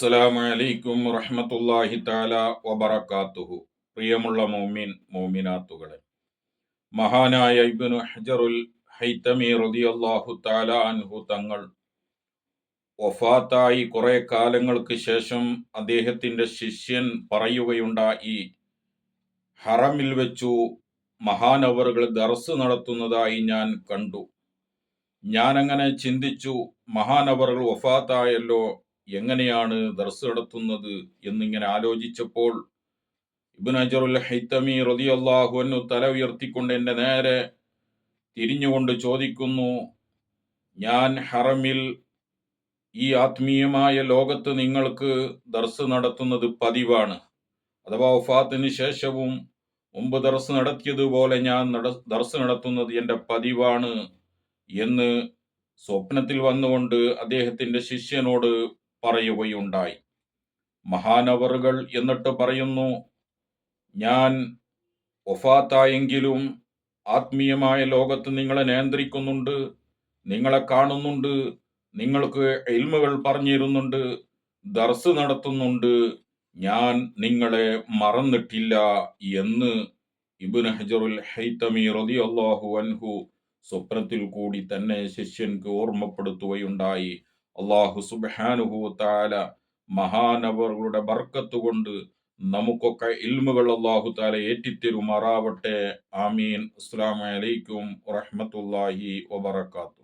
അസ്സലാമലൈക്കും റഹ്മത്തുല്ലാഹി താല വബറക്കാത്തുഹു പ്രിയമുള്ള മോമിൻ മോമിനാത്തുകളെ മഹാനായ ഇബ്നു ഹജറുൽ ഹൈത്തമി റളിയല്ലാഹു താല അൻഹു തങ്ങൾ വഫാത്തായി കുറെ കാലങ്ങൾക്ക് ശേഷം അദ്ദേഹത്തിന്റെ ശിഷ്യൻ പറയുകയുണ്ടായി ഹറമിൽ വെച്ചു മഹാനവറുകൾ ദർസ് നടത്തുന്നതായി ഞാൻ കണ്ടു. ഞാനങ്ങനെ ചിന്തിച്ചു മഹാനവറുകൾ വഫാത്തായല്ലോ എങ്ങനെയാണ് ദർസ് നടത്തുന്നത് എന്നിങ്ങനെ ആലോചിച്ചപ്പോൾ ഇബിൻ ഹൈത്തമി റളിയല്ലാഹു അൻഹു തല ഉയർത്തിക്കൊണ്ട് എന്റെ നേരെ തിരിഞ്ഞുകൊണ്ട് ചോദിക്കുന്നു ഞാൻ ഹറമിൽ ഈ ആത്മീയമായ ലോകത്ത് നിങ്ങൾക്ക് ദർസ് നടത്തുന്നത് പതിവാണ്. അഥവാ ഒഫാത്തിന് ശേഷവും മുമ്പ് ദർസ് നടത്തിയതുപോലെ ഞാൻ ദർസ് നടത്തുന്നത് എന്റെ പതിവാണ് എന്ന് സ്വപ്നത്തിൽ വന്നുകൊണ്ട് അദ്ദേഹത്തിന്റെ ശിഷ്യനോട് പറയുകയുണ്ടായി. മഹാനവറുകൾ എന്നിട്ട് പറയുന്നു ഞാൻ ഒഫാത്തായെങ്കിലും ആത്മീയമായ ലോകത്ത് നിങ്ങളെ നിയന്ത്രിക്കുന്നുണ്ട് നിങ്ങളെ കാണുന്നുണ്ട് നിങ്ങൾക്ക് എൽമുകൾ പറഞ്ഞിരുന്നുണ്ട് ദർസ് നടത്തുന്നുണ്ട് ഞാൻ നിങ്ങളെ മറന്നിട്ടില്ല എന്ന് ഇബുൻ ഹജറുൽ ഹൈത്തമി അള്ളാഹു അൻഹു സ്വപ്നത്തിൽ കൂടി തന്നെ ശിഷ്യൻക്ക് ഓർമ്മപ്പെടുത്തുകയുണ്ടായി. അള്ളാഹു സുബാനുഹൂത്താല താല മഹാനവറുകളുടെ ബർക്കത്ത് കൊണ്ട് നമുക്കൊക്കെ ഇൽമുകൾ അള്ളാഹു താല ഏറ്റിത്തരുമാറാവട്ടെ. ആമീൻ. അസ്സാം വലൈക്കും വറഹമത്തല്ലാഹി വബർക്കാത്തു